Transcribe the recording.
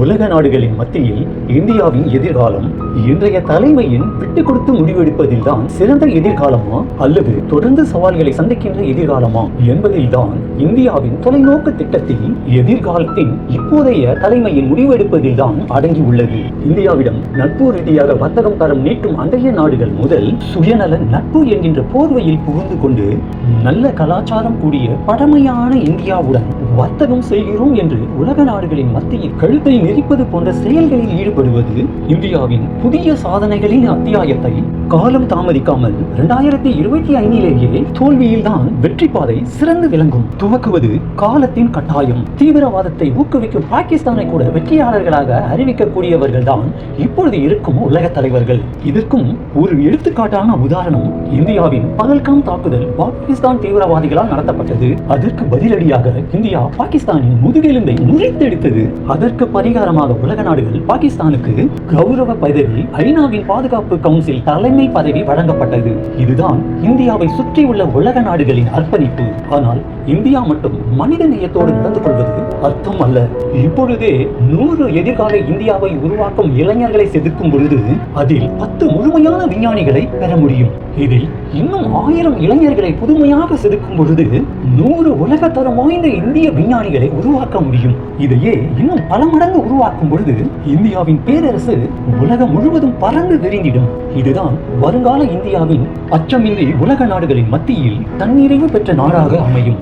உலக நாடுகளின் மத்தியில் இந்தியாவின் எதிர்காலம் இன்றைய தலைமையின் விட்டு கொடுத்து முடிவெடுப்பதில்தான் சிறந்த எதிர்காலமா அல்லது தொடர்ந்து சவால்களை சந்திக்கின்ற எதிர்காலமா என்பதில்தான் இந்தியாவின் தொலைநோக்கு திட்டத்தில் எதிர்காலத்தின் இப்போதைய தலைமையின் முடிவெடுப்பதில்தான் அடங்கி உள்ளது இந்தியாவிடம் நட்பு ரீதியாக வர்த்தகம் தரம் நீட்டும் அண்டைய நாடுகள் முதல் சுயநல நட்பு என்கின்ற போர்வையில் புகுந்து கொண்டு நல்ல கலாச்சாரம் கூடிய பழமையான இந்தியாவுடன் வர்த்தகம் செய்கிறோம் என்று உலக நாடுகளின் மத்தியில் கழுத்தை நெரிப்பது போன்ற செயல்களில் ஈடுபடுவது இந்தியாவின் புதிய சாதனைகளின் அத்தியாயத்தை காலம் தாமதிக்காமல் இரண்டாயிரத்தி இருபத்தி ஐந்திலேயே தோல்வியில்தான் வெற்றி பாதை சிறந்து விளங்கும். துவக்குவது காலத்தின் கட்டாயம். தீவிரவாதத்தை ஊக்குவிக்கும் பாகிஸ்தானை கூட வெற்றியாளர்களாக அறிவிக்கக்கூடியவர்கள் தான் இப்பொழுது இருக்கும் உலக தலைவர்கள். இதற்கும் ஒரு எடுத்துக்காட்டான உதாரணம் இந்தியாவின் பகல்காம் தாக்குதல் பாகிஸ்தான் தீவிரவாதிகளால் நடத்தப்பட்டது. அதற்கு பதிலடியாக இந்தியா இந்தியா பாகிஸ்தானின் முதுகெலும்பை முறித்தெடுத்தது. அதற்கு பரிகாரமாக உலக நாடுகள் பாகிஸ்தானுக்கு கௌரவ பதவி ஐநாவின் பாதுகாப்பு கவுன்சில் தலைமை பதவி வழங்கப்பட்டது. இதுதான் இந்தியாவை சுற்றியுள்ள உலக நாடுகளின் அர்ப்பணிப்பு. ஆனால் இந்தியா மட்டும் மனித நேயத்தோடு நடந்து கொள்வது அர்த்தம் அல்ல. இப்பொழுதே நூறு எதிர்கால இந்தியாவை உருவாக்கும் இளைஞர்களை செதுக்கும் பொழுது அதில் பத்து முழுமையான விஞ்ஞானிகளை பெற முடியும். இதில் இன்னும் ஆயிரம் இளைஞர்களை புதுமையாக செதுக்கும் பொழுது நூறு உலக தரம் வாய்ந்த இந்திய விஞ்ஞானிகளை உருவாக்க முடியும். இதையே இன்னும் பல மடங்கு உருவாக்கும் பொழுது இந்தியாவின் பேரரசு உலகம் முழுவதும் பறந்து விரிந்திடும். இதுதான் வருங்கால இந்தியாவின் அச்சமின்றி உலக நாடுகளின் மத்தியில் தன்னிறைவு பெற்ற நாடாக அமையும்.